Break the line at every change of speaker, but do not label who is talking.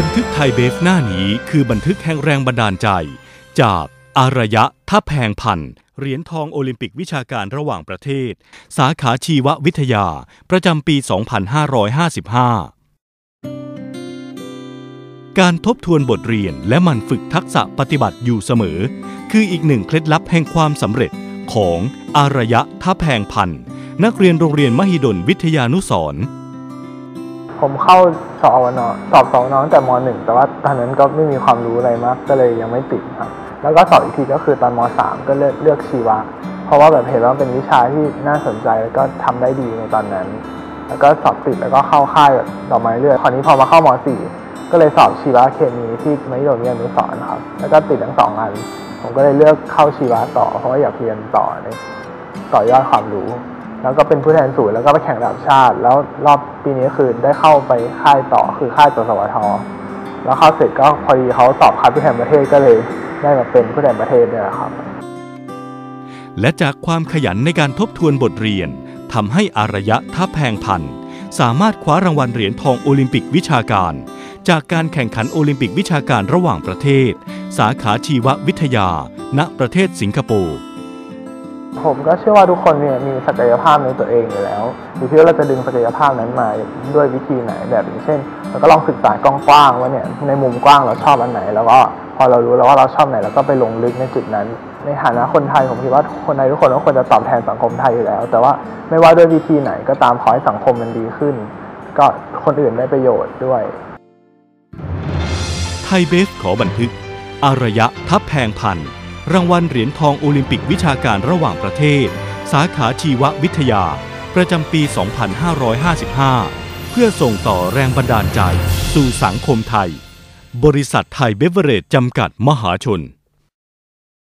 บันทึกไทยเบฟหน้านี้คือบันทึกแห่งแรงบันดาลใจ จากอารยะทัพแพงพันเหรียญทองโอลิมปิกวิชาการระหว่างประเทศ สาขาชีววิทยา ประจำปี 2555 การทบทวนบทเรียนและมันฝึกทักษะปฏิบัติอยู่เสมอ คืออีกหนึ่งเคล็ดลับแห่งความสำเร็จของอารยะทัพแพงพันนักเรียนโรงเรียนมหิดลวิทยานุสรณ์
ผมเข้าสอวนสอบสอวนตั้งแต่มหนึ่งแต่ว่าตอนนั้นก็ไม่มีความรู้อะไรมาก ก็เลยยังไม่ติดครับ แล้วก็สอบอีกทีก็คือตอนมสามก็เลือกเลือกชีวะ เพราะว่าแบบเห็นว่าเป็นวิชาที่น่าสนใจแล้วก็ทำได้ดีในตอนนั้น แล้วก็สอบติดแล้วก็เข้าค่ายแบบดอกไม้เลือดคราวนี้พอมาเข้ามสี่ก็เลยสอบชีวะเคมีที่มหิดลวิทยานุสรณ์ครับ แล้วก็ติดทั้งสองอัน ผมก็เลยเลือกเข้าชีวะต่อ เพราะว่าอยากเรียนต่อในต่อยอดความรู้ แล้วก็เป็นผู้แทนศูนย์แล้วก็ไปแข่งระดับชาติ แล้วรอบปีนี้คือได้เข้าไปค่ายต่อคือค่ายตัวสวทแล้วเข้าเสร็จก็พอดีเขาสอบคัดผู้แทนประเทศก็เลยได้มาเป็นผู้แทนประเทศเนี่ยครับ
และจากความขยันในการทบทวนบทเรียนทำให้อารยะท่าแพงพันธ์สามารถคว้ารางวัลเหรียญทองโอลิมปิกวิชาการ จากการแข่งขันโอลิมปิกวิชาการระหว่างประเทศ สาขาชีววิทยา ณประเทศสิงคโปร์
ผมก็เชื่อว่าทุกคนเนี่ยมีศักยภาพในตัวเองอยู่แล้วอยู่ที่ว่าเราจะดึงศักยภาพนั้นมาด้วยวิธีไหนแบบอย่างเช่นเราก็ลองศึกษากว้างๆว่าเนี่ยในมุมกว้างเราชอบอันไหน แล้วก็พอเรารู้แล้วว่าเราชอบไหนเราก็ไปลงลึกในจุดนั้น ในฐานะคนไทยผมคิดว่าคนไทยทุกคนก็ควรจะตอบแทนสังคมไทยอยู่แล้ว แต่ว่าไม่ว่าด้วยวิธีไหนก็ตามขอให้สังคมมันดีขึ้น ก็คนอื่นได้ประโยชน์ด้วย
ไทยเบฟขอบันทึกอารยะทัพแพงพันธ์ รางวัลเหรียญทองโอลิมปิกวิชาการระหว่างประเทศ สาขาชีววิทยา ประจำปี 2555 เพื่อส่งต่อแรงบันดาลใจ สู่สังคมไทย บริษัทไทยเบเวอเรจจำกัดมหาชน